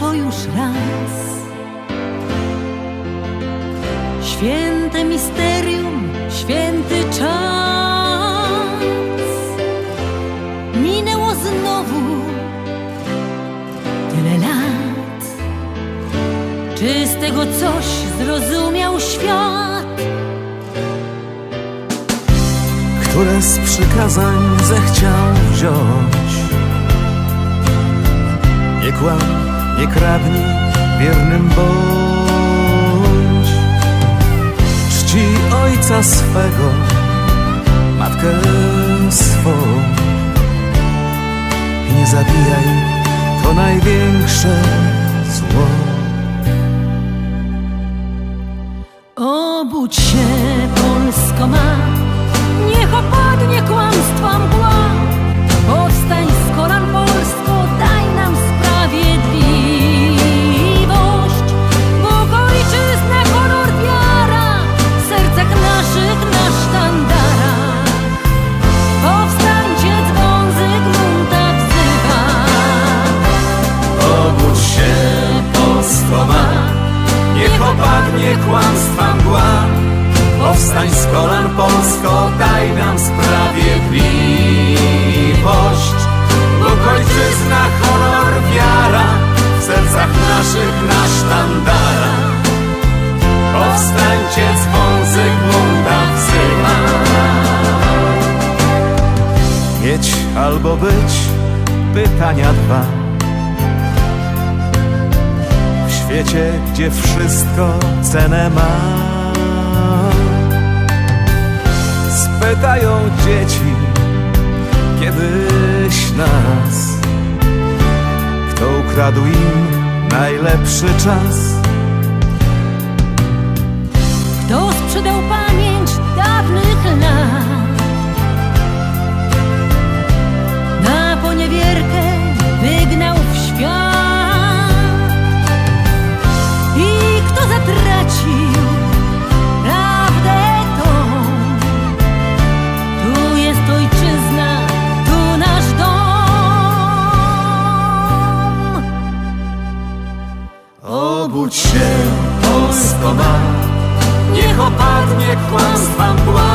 to już raz. Święte misterium, święty czas. Minęło znowu tyle lat. Czy z tego coś zrozumiał świat? które z przykazań zechciał wziąć. Nie kłam, nie kradnij, wiernym bądź. Czci ojca swego, matkę swą. I nie zabijaj, to największe zło. Obudź się, Polsko ma, niech opadnie kłamstwa mgła. Powstań Powstań z kolan, Polsko, daj nam sprawiedliwość. Bóg, ojczyzna, honor, wiara, w sercach naszych na sztandara. Powstańcie, dzwon Zygmunta wzywa. Mieć albo być, pytania dwa. W świecie, gdzie wszystko cenę ma. Spytają dzieci kiedyś nas, kto ukradł im najlepszy czas. Kto sprzedał pamięć dawnych lat? Polsko ma, niech opadnie kłamstwa mgła.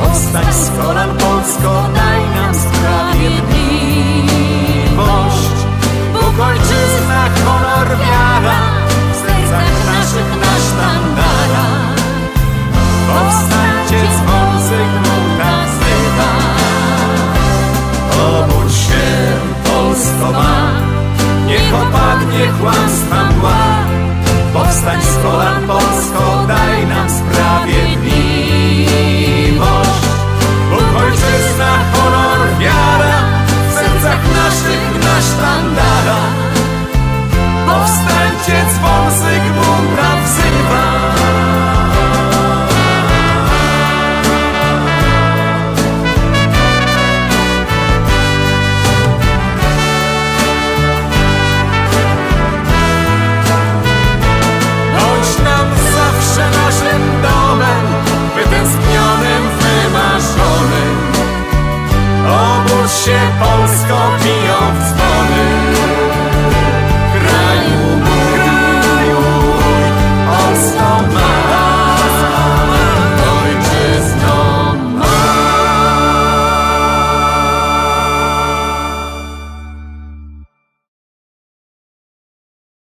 Powstań z kolan, Polsko,